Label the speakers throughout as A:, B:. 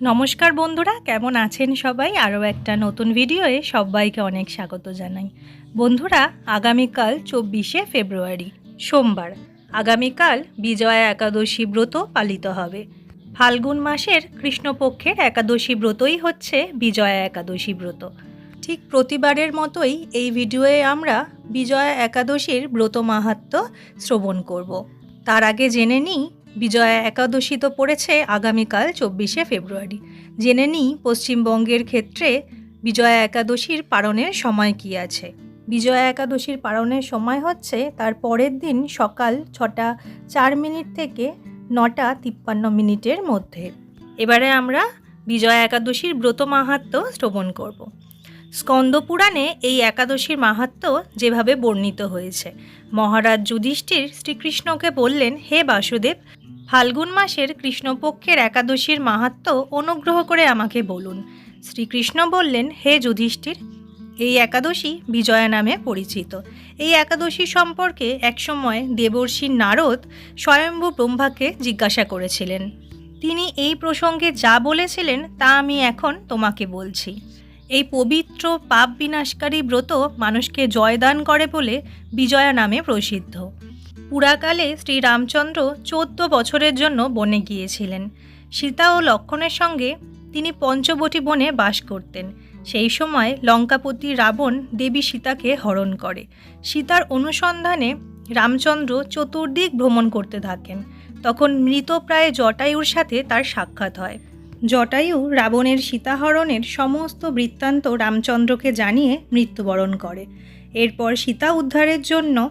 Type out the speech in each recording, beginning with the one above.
A: নমস্কার বন্ধুরা, কেমন আছেন সবাই? আরও একটা নতুন ভিডিওয়ে সবাইকে অনেক স্বাগত জানাই। বন্ধুরা, আগামীকাল চব্বিশে ফেব্রুয়ারি, সোমবার। আগামীকাল বিজয়া একাদশী ব্রত পালিত হবে। ফাল্গুন মাসের কৃষ্ণপক্ষের একাদশী ব্রতই হচ্ছে বিজয়া একাদশী ব্রত। ঠিক প্রতিবারের মতোই এই ভিডিওয়ে আমরা বিজয়া একাদশীর ব্রত মাহাত্ম শ্রবণ করব। তার আগে জেনে নিই বিজয়া একাদশী তো পড়েছে আগামীকাল চব্বিশে ফেব্রুয়ারি। জেনে নিই পশ্চিমবঙ্গের ক্ষেত্রে বিজয়া একাদশীর পালনের সময় কি আছে। বিজয়া একাদশীর পালনের সময় হচ্ছে তার পরের দিন সকাল ছটা চার মিনিট থেকে নটা তিপ্পান্ন মিনিটের মধ্যে। এবারে আমরা বিজয়া একাদশীর ব্রত মাহাত্ম শ্রবণ করব। স্কন্দপুরাণে এই একাদশীর মাহাত্ম যেভাবে বর্ণিত হয়েছে। মহারাজ যুধিষ্ঠির শ্রীকৃষ্ণকে বললেন, হে বাসুদেব ফাল্গুন মাসের কৃষ্ণপক্ষের একাদশীর মাহাত্ম অনুগ্রহ করে আমাকে বলুন। শ্রীকৃষ্ণ বললেন, হে যুধিষ্ঠির, এই একাদশী বিজয়া নামে পরিচিত। এই একাদশী সম্পর্কে একসময় দেবর্ষী নারদ স্বয়ম্ভু ব্রহ্মাকে জিজ্ঞাসা করেছিলেন। তিনি এই প্রসঙ্গে যা বলেছিলেন, তা আমি এখন তোমাকে বলছি। এই পবিত্র, পাপ বিনাশকারী ব্রত মানুষকে জয়দান করে বলে বিজয়া নামে প্রসিদ্ধ। পুরাকালে শ্রীরামচন্দ্র চোদ্দ বছরের জন্য বনে গিয়েছিলেন। সীতা ও লক্ষণের সঙ্গে তিনি পঞ্চবটী বনে বাস করতেন। সেই সময় লঙ্কাপতি রাবণ দেবী সীতাকে হরণ করে। সীতার অনুসন্ধানে রামচন্দ্র চতুর্দিক ভ্রমণ করতে থাকেন। তখন মৃতপ্রায় জটায়ুর সাথে তার সাক্ষাৎ হয়। জটায়ু রাবণের সীতাহরণের সমস্ত বৃত্তান্ত রামচন্দ্রকে জানিয়ে মৃত্যুবরণ করে। এরপর সীতা উদ্ধারের জন্য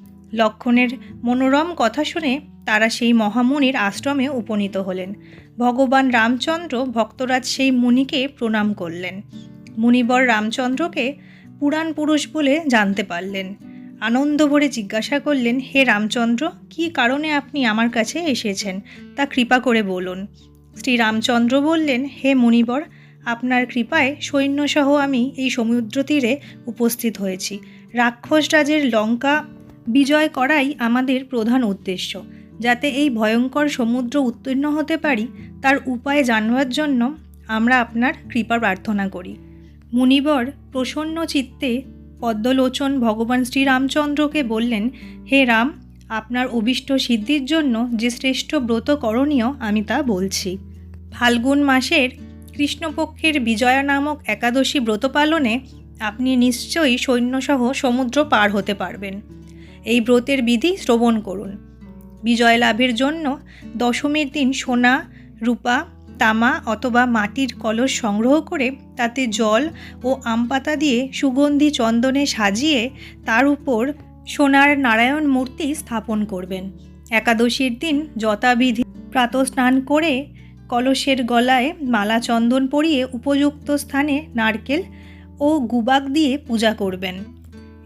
A: লক্ষণের মনোরম কথা শুনে তারা সেই মহামুনির আশ্রমে উপনীত হলেন। ভগবান রামচন্দ্র ভক্তরাজ সেই মুনিকে প্রণাম করলেন। মুনিবর রামচন্দ্রকে পুরাণ পুরুষ বলে জানতে পারলেন। আনন্দ ভরে জিজ্ঞাসা করলেন, হে রামচন্দ্র, কী কারণে আপনি আমার কাছে এসেছেন? তা কৃপা করে বলুন। শ্রী রামচন্দ্র বললেন, হে মুনিবর, আপনার কৃপায় সৈন্যসহ আমি এই সমুদ্র তীরে উপস্থিত হয়েছি। রাক্ষস রাজের লঙ্কা বিজয় করাই আমাদের প্রধান উদ্দেশ্য। যাতে এই ভয়ঙ্কর সমুদ্র উত্তীর্ণ হতে পারি, তার উপায় জানবার জন্য আমরা আপনার কৃপা প্রার্থনা করি। মুনিবর প্রসন্ন চিত্তে পদ্মলোচন ভগবান শ্রীরামচন্দ্রকে বললেন, হে রাম, আপনার অভিষ্ট সিদ্ধির জন্য যে শ্রেষ্ঠ ব্রত করণীয় আমি তা বলছি। ফাল্গুন মাসের কৃষ্ণপক্ষের বিজয়া নামক একাদশী ব্রত পালনে আপনি নিশ্চয়ই সৈন্যসহ সমুদ্র পার হতে পারবেন। এই ব্রতের বিধি শ্রবণ করুন। বিজয় লাভের জন্য দশমীর দিন সোনা, রূপা, তামা অথবা মাটির কলস সংগ্রহ করে তাতে জল ও আম পাতা দিয়ে সুগন্ধি চন্দনে সাজিয়ে তার উপর সোনার নারায়ণ মূর্তি স্থাপন করবেন। একাদশীর দিন যথাবিধি প্রাতঃস্নান করে কলসের গলায় মালা চন্দন পরিয়ে উপযুক্ত স্থানে নারকেল ও গুবাক দিয়ে পূজা করবেন।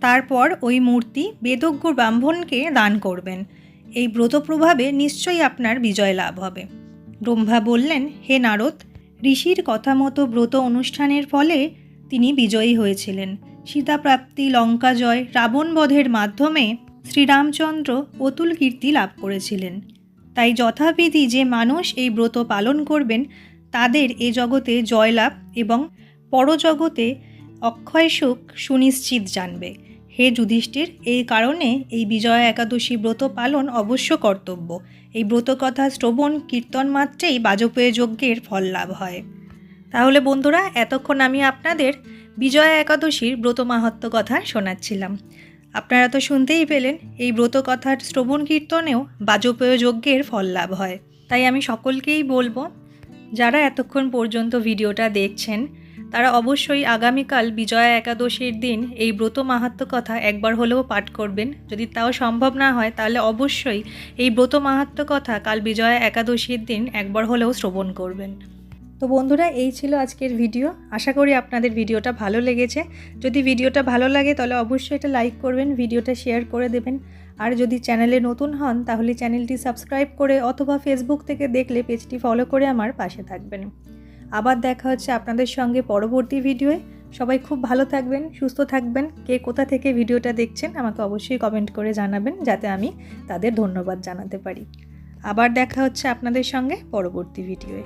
A: তারপর ওই মূর্তি বেদজ্ঞ ব্রাহ্মণকে দান করবেন। এই ব্রত প্রভাবে নিশ্চয়ই আপনার বিজয় লাভ হবে। ব্রহ্মা বললেন, হে নারদ, ঋষির কথা মতো ব্রত অনুষ্ঠানের ফলে তিনি বিজয়ী হয়েছিলেন। সীতাপ্রাপ্তি, লঙ্কা জয়, রাবণ বধের মাধ্যমে শ্রীরামচন্দ্র অতুল কীর্তি লাভ করেছিলেন। তাই যথাবিধি যে মানুষ এই ব্রত পালন করবেন, তাদের এ জগতে জয়লাভ এবং পরজগতে অক্ষয় সুখ সুনিশ্চিত জানবে। হে যুধিষ্ঠির, এই কারণে এই বিজয়া একাদশী ব্রত পালন অবশ্য কর্তব্য। এই ব্রত কথা শ্রবণ, কীর্তন মাত্রেই বাজপেয় যজ্ঞের ফল লাভ হয়। তাহলে বন্ধুরা, এতক্ষণ আমি আপনাদের বিজয়া একাদশীর ব্রত মাহাত্ম কথা শোনাচ্ছিলাম। আপনারা তো শুনতেই পেলেন, এই ব্রত কথার শ্রবণ, কীর্তনেও বাজপেয় যজ্ঞের ফল লাভ হয়। তাই আমি সকলকেই বলব, যারা এতক্ষণ পর্যন্ত ভিডিওটা দেখছেন তারা অবশ্যই আগামীকাল বিজয়া একাদশীর দিন এই ব্রত মাহাত্ম কথা একবার হলেও পাঠ করবেন। যদি তাও সম্ভব না হয়, তাহলে অবশ্যই এই ব্রত মাহাত্ম কথা কাল বিজয়া একাদশীর দিন একবার হলেও শ্রবণ করবেন। তো বন্ধুরা, এই ছিল আজকের ভিডিও। আশা করি আপনাদের ভিডিওটা ভালো লেগেছে। যদি ভিডিওটা ভালো লাগে, তাহলে অবশ্যই এটা লাইক করবেন, ভিডিওটা শেয়ার করে দেবেন। আর যদি চ্যানেলে নতুন হন, তাহলে চ্যানেলটি সাবস্ক্রাইব করে অথবা ফেসবুক থেকে দেখলে পেজটি ফলো করে আমার পাশে থাকবেন। আবার দেখা হচ্ছে আপনাদের সঙ্গে পরবর্তী ভিডিওয়ে সবাই খুব ভালো থাকবেন, সুস্থ থাকবেন। কে কোথা থেকে ভিডিওটা দেখছেন আমাকে অবশ্যই কমেন্ট করে জানাবেন যাতে আমি তাদের ধন্যবাদ জানাতে পারি। আবার দেখা হচ্ছে আপনাদের সঙ্গে পরবর্তী ভিডিওয়ে